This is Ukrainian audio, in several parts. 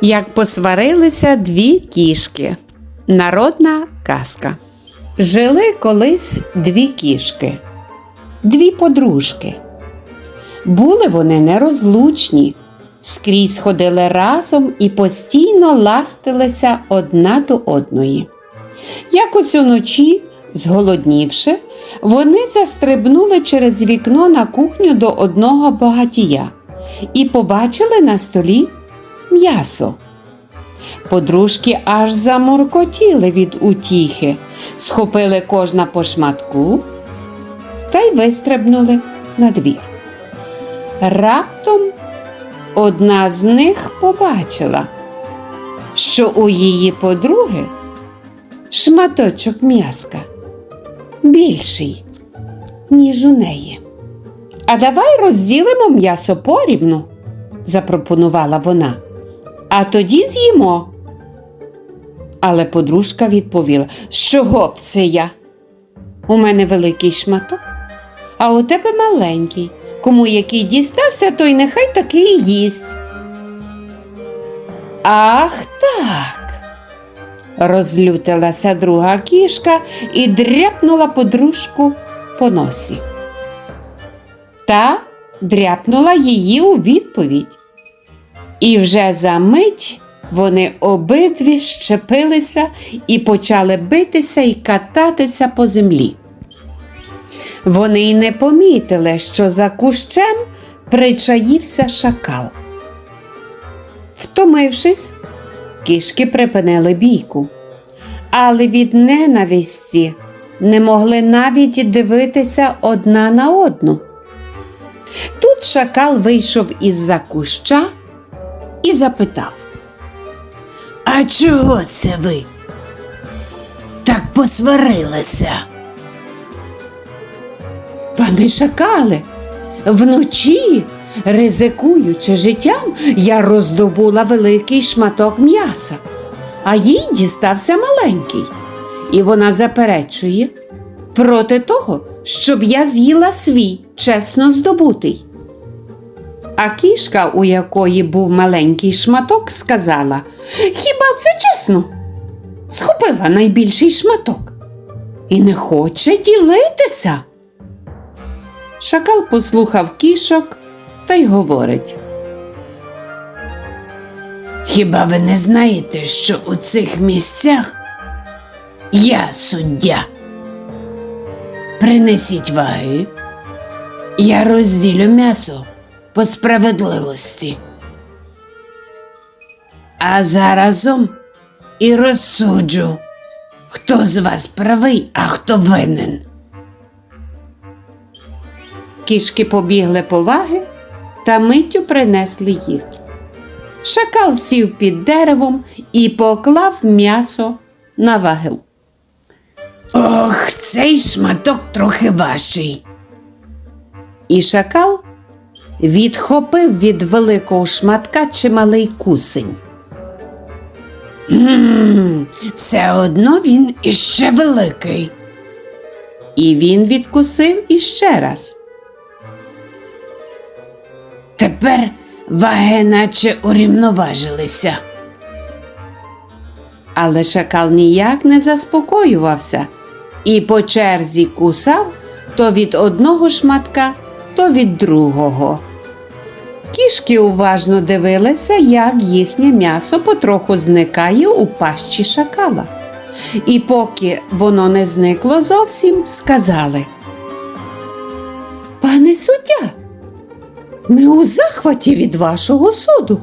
Як посварилися дві кішки. Народна казка. Жили колись дві кішки, дві подружки. Були вони нерозлучні, скрізь ходили разом і постійно ластилися одна до одної. Якось уночі, зголоднівши, вони застрибнули через вікно на кухню до одного багатія і побачили на столі м'ясо. Подружки аж замуркотіли від утіхи, схопили кожна по шматку та й вистрибнули на двір. Раптом одна з них побачила, що у її подруги шматочок м'яска більший, ніж у неї. А давай розділимо м'ясо порівну, запропонувала вона. А тоді з'їмо. Але подружка відповіла, чого б це я? У мене великий шматок, а у тебе маленький. Кому який дістався, той нехай такий їсть. Ах так. Розлютилася друга кішка і дряпнула подружку по носі. Та дряпнула її у відповідь. І вже за мить вони обидві щепилися і почали битися і кататися по землі. Вони й не помітили, що за кущем причаївся шакал. Втомившись, кішки припинили бійку, але від ненависті не могли навіть дивитися одна на одну. Тут шакал вийшов із-за куща і запитав. А чого це ви? Так посварилися. Пане шакале, вночі, ризикуючи життям, я роздобула великий шматок м'яса, а їй дістався маленький. І вона заперечує проти того, щоб я з'їла свій чесно здобутий. А кішка, у якої був маленький шматок, сказала: Хіба це чесно? Схопила найбільший шматок і не хоче ділитися. Шакал послухав кішок та й говорить. Хіба ви не знаєте, що у цих місцях я суддя? Принесіть ваги, я розділю м'ясо по справедливості. А заразом і розсуджу, хто з вас правий, а хто винен. Кішки побігли по ваги та миттю принесли їх. Шакал сів під деревом і поклав м'ясо на вагу. Ох, цей шматок трохи важчий. І шакал відхопив від великого шматка чималий кусень. Ммм, все одно він іще великий. І він відкусив іще раз. Тепер ваги наче урівноважилися. Але шакал ніяк не заспокоювався і по черзі кусав то від одного шматка, то від другого. Кішки уважно дивилися, як їхнє м'ясо потроху зникає у пащі шакала. І поки воно не зникло зовсім, сказали. Пане суддя, ми у захваті від вашого суду.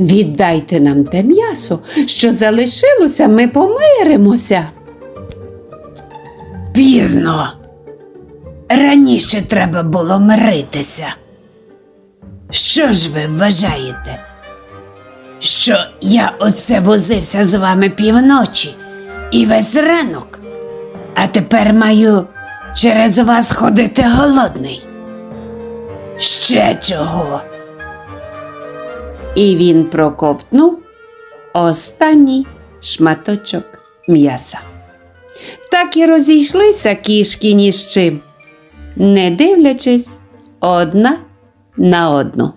Віддайте нам те м'ясо, що залишилося, ми помиримося. Пізно. Раніше треба було миритися. Що ж ви вважаєте? Що я оце возився з вами півночі і весь ранок, а тепер маю через вас ходити голодний. Ще чого? І він проковтнув останній шматочок м'яса. Так і розійшлися кішки ні з чим, не дивлячись одна на одну.